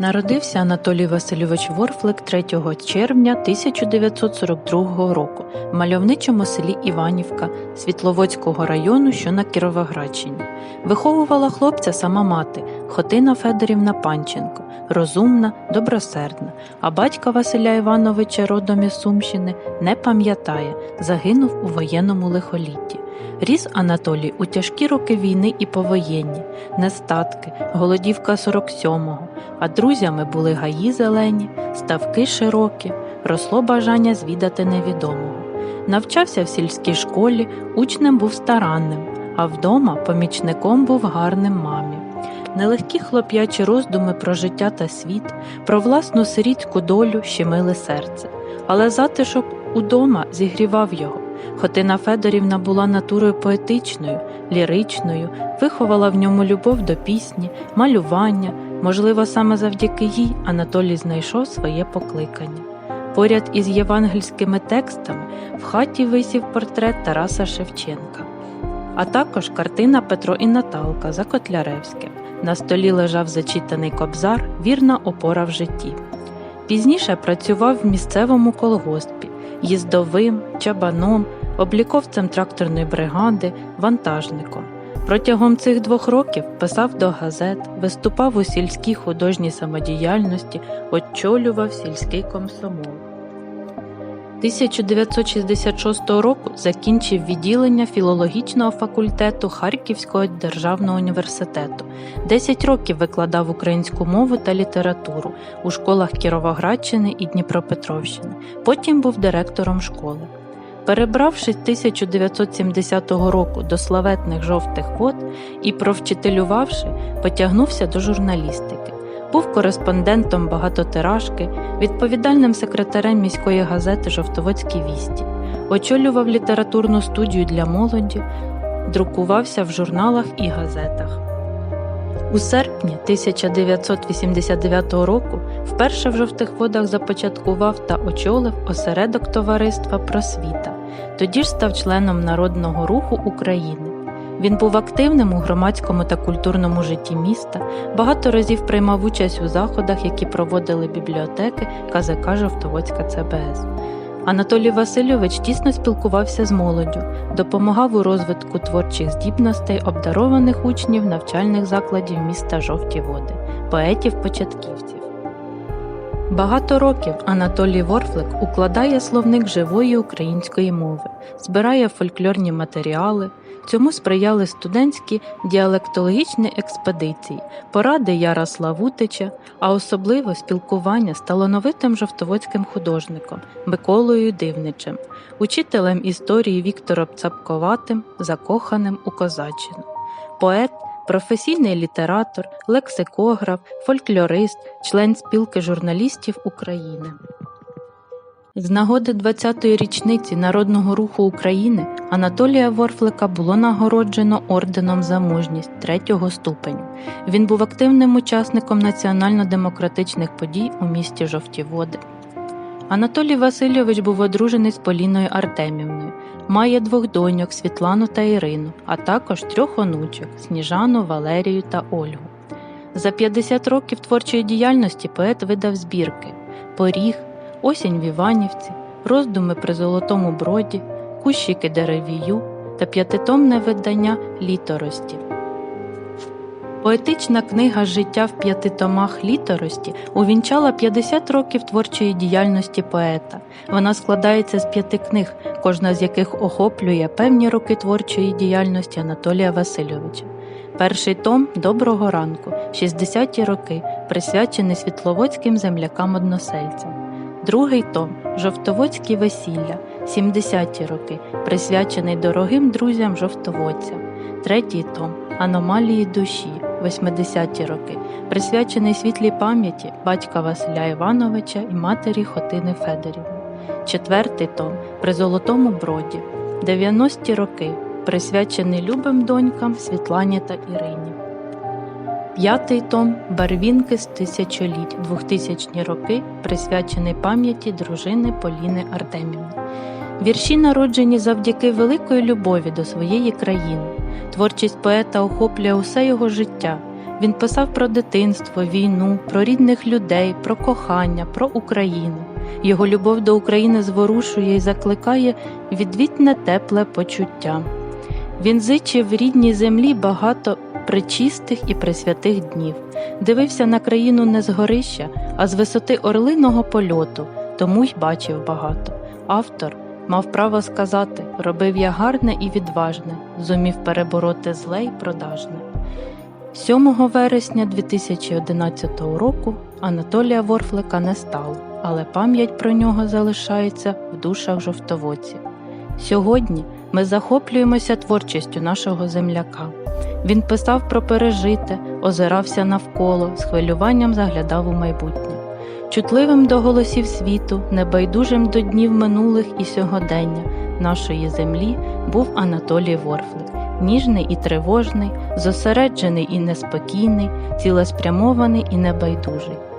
Народився Анатолій Васильович Ворфлик 3 червня 1942 року в мальовничому селі Іванівка Світловодського району, що на Кіровоградщині. Виховувала хлопця сама мати Хотина Федорівна Панченко, розумна, добросердна, а батька Василя Івановича родом із Сумщини не пам'ятає, загинув у воєнному лихолітті. Ріс Анатолій у тяжкі роки війни і повоєнні, нестатки, голодівка 47-го, а друзями були гаї зелені, ставки широкі, росло бажання звідати невідомого. Навчався в сільській школі, учнем був старанним, а вдома помічником був гарним мамі. Нелегкі хлоп'ячі роздуми про життя та світ, про власну сирітську долю щемили серце, але затишок удома зігрівав його. Хотина Федорівна була натурою поетичною, ліричною, виховала в ньому любов до пісні, малювання. Можливо, саме завдяки їй Анатолій знайшов своє покликання. Поряд із євангельськими текстами в хаті висів портрет Тараса Шевченка, а також картина Петро і Наталка за Котляревським. На столі лежав зачитаний кобзар Вірна опора в житті. Пізніше працював в місцевому колгоспі їздовим, чабаном, обліковцем тракторної бригади, вантажником. Протягом цих двох років писав до газет, виступав у сільській художній самодіяльності, очолював сільський комсомол. 1966 року закінчив відділення філологічного факультету Харківського державного університету. 10 років викладав українську мову та літературу у школах Кіровоградщини і Дніпропетровщини. Потім був директором школи. Перебравшись 1970 року до славетних жовтих вод і провчителювавши, потягнувся до журналістики. Був кореспондентом багатотиражки, відповідальним секретарем міської газети Жовтоводські вісті, очолював літературну студію для молоді, друкувався в журналах і газетах. У серпні 1989 року вперше в жовтих водах започаткував та очолив осередок товариства Просвіта. Тоді ж став членом Народного руху України. Він був активним у громадському та культурному житті міста, багато разів приймав участь у заходах, які проводили бібліотеки КЗК Жовтоводська ЦБС. Анатолій Васильович тісно спілкувався з молоддю, допомагав у розвитку творчих здібностей обдарованих учнів навчальних закладів міста Жовті Води, поетів-початківців. Багато років Анатолій Ворфлик укладає словник живої української мови, збирає фольклорні матеріали. Цьому сприяли студентські діалектологічні експедиції, поради Яра Славутича, а особливо спілкування з талановитим жовтоводським художником Миколою Дивничем, учителем історії Віктором Цапковатим, закоханим у козаччину. Поет, професійний літератор, лексикограф, фольклорист, член спілки журналістів України. З нагоди 20-ї річниці Народного руху України Анатолія Ворфлика було нагороджено орденом за мужність третього ступеню. Він був активним учасником національно-демократичних подій у місті Жовті Води. Анатолій Васильович був одружений з Поліною Артемівною, має двох доньок Світлану та Ірину, а також трьох онучок Сніжану, Валерію та Ольгу. За 50 років творчої діяльності поет видав збірки Поріг. Осінь в Іванівці, роздуми при Золотому Броді, кущики деревію та п'ятитомне видання літорості. Поетична книга Життя в п'яти томах літорості увінчала 50 років творчої діяльності поета. Вона складається з п'яти книг, кожна з яких охоплює певні роки творчої діяльності Анатолія Васильовича. Перший том Доброго ранку, 60-ті роки, присвячений світловодським землякам-односельцям. Другий том Жовтоводські весілля, 70-ті роки, присвячений дорогим друзям жовтоводцям. Третій том Аномалії душі, 80-ті роки, присвячений світлій пам'яті батька Василя Івановича і матері Хотини Федорівни. Четвертий том При Золотому Броді, 90-ті роки, присвячений любим донькам Світлані та Ірині. П'ятий том Барвінки з тисячоліть 2000 роки, присвячений пам'яті дружини Поліни Артемівни. Вірші народжені завдяки великої любові до своєї країни. Творчість поета охоплює усе його життя Він писав про дитинство, війну, про рідних людей, про кохання, про Україну. Його любов до України зворушує і закликає відвітне тепле почуття. Він зичив рідній землі багато причистих і присвятих днів, дивився на країну не з горища, а з висоти орлиного польоту, тому й бачив багато. Автор мав право сказати: робив я гарне і відважне, зумів перебороти зле й продажне. 7 вересня 2011 року Анатолія Ворфлика не стало, але пам'ять про нього залишається в душах жовтоводців. Сьогодні ми захоплюємося творчістю нашого земляка. Він писав про пережите, озирався навколо, з хвилюванням заглядав у майбутнє. Чутливим до голосів світу, небайдужим до днів минулих і сьогодення нашої землі був Анатолій Ворфлик, ніжний і тривожний, зосереджений і неспокійний, цілеспрямований і небайдужий.